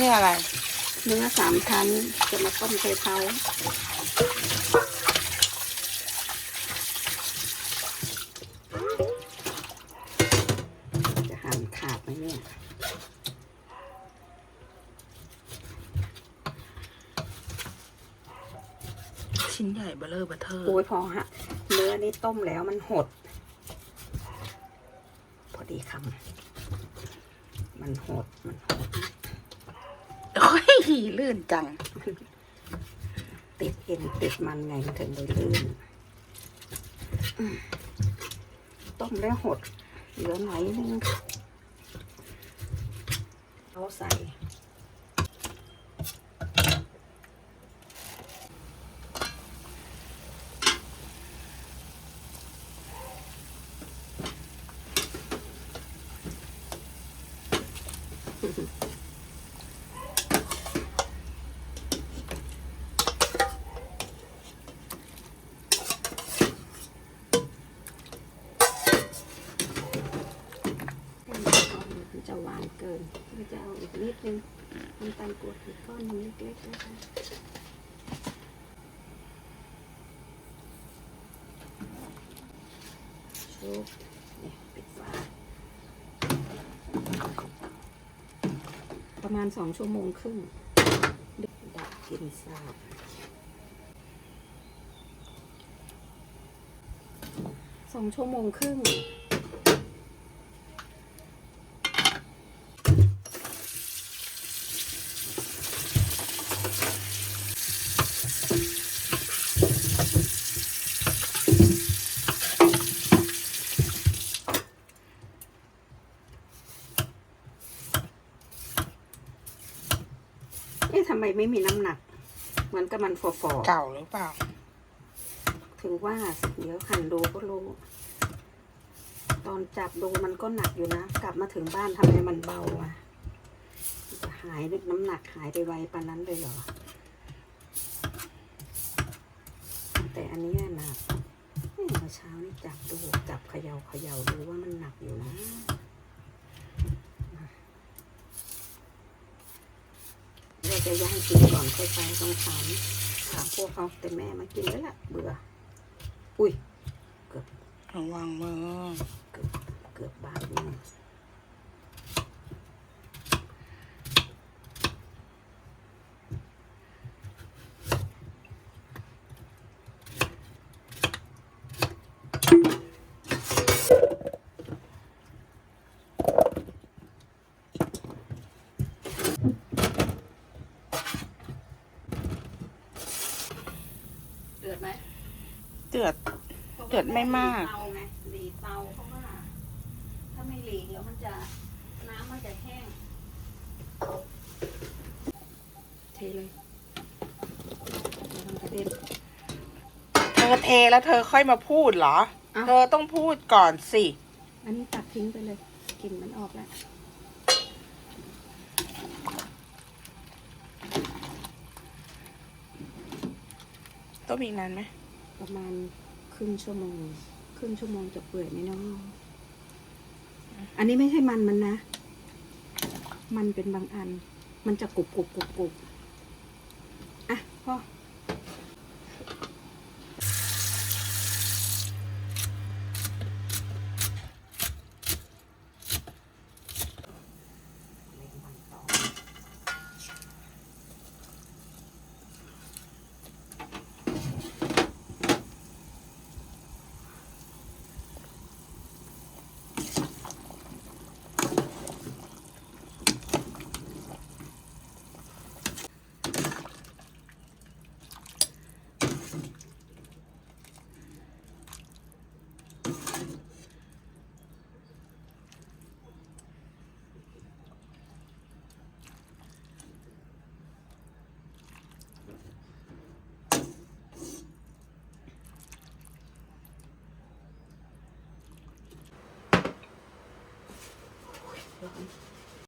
นี่อะไร เนื้อสามชั้นจะมาต้มเทเท้าจะหั่นขาดไหมเนี่ยชิ้นใหญ่เบลเลอร์เบอร์เทอร์โอ้ยพอฮะ เนื้อนี่ต้มแล้วมันหด พอดีคำมันหดมันหด โอ้ลื่นจัง ติดเอ็นติดมันไงถึงเลยลื่น ต้มแล้วหด เหลือหน่อยนึงเอาใส่มัน เกินมันจะเอาอีกนิดนึงน้ำตาลกรวดอีกก้อนนึงเล็กๆนะคะชุบเนี่ยปิดฝาประมาณสองชั่วโมงครึ่งดับกลินซาบสองชั่วโมงครึ่ง เอ๊ะทำไมไม่มีน้ำหนัก เหมือนกับมันฟอฟอๆเก่าหรือเปล่า ถึงว่าเดี๋ยวหันดูก็รู้ ตอนจับดูมันก็หนักอยู่นะ กลับมาถึงบ้านทำไมมันเบาอะจะหายน้ำหนักหายไปไวปานนั้นเลยเหรอ แต่อันนี้หนักเอ้ยเมื่อเช้านี่จับดูจับเขยา่าเขย่าดูว่ามันหนักอยู่นะเรา จะย่างกินก่อนค่อยไปต้องถามถามพวกเขาแต่แม่มากินแล้วล่ะ เบื่อ อุ้ยระวังมือเกือบเกือบบาทนึงเดือดไหมเดือด เดือดไม่มาก เตาไงหลีเตาเพราะว่า ถ้าไม่หลีแล้วมันจะน้ำมันจะแห้ง เทเลยไม่ต้องกระเด็น เธอเทแล้วเธอค่อยมาพูดเหรออ้าวเธอต้องพูดก่อนสิ อันนี้ตัดทิ้งไปเลยกลิ่นมันออกแล้ว ต้องมีกนานไหมประมาณครึ่งชั่วโมง ครึ่งชั่วโมงจะเปื่อยไหมเนาะอันนี้ไม่ใช่มันมันนะ มันเป็นบางอัน มันจะกรุบกรุบกรุบกรุบอะพ่อ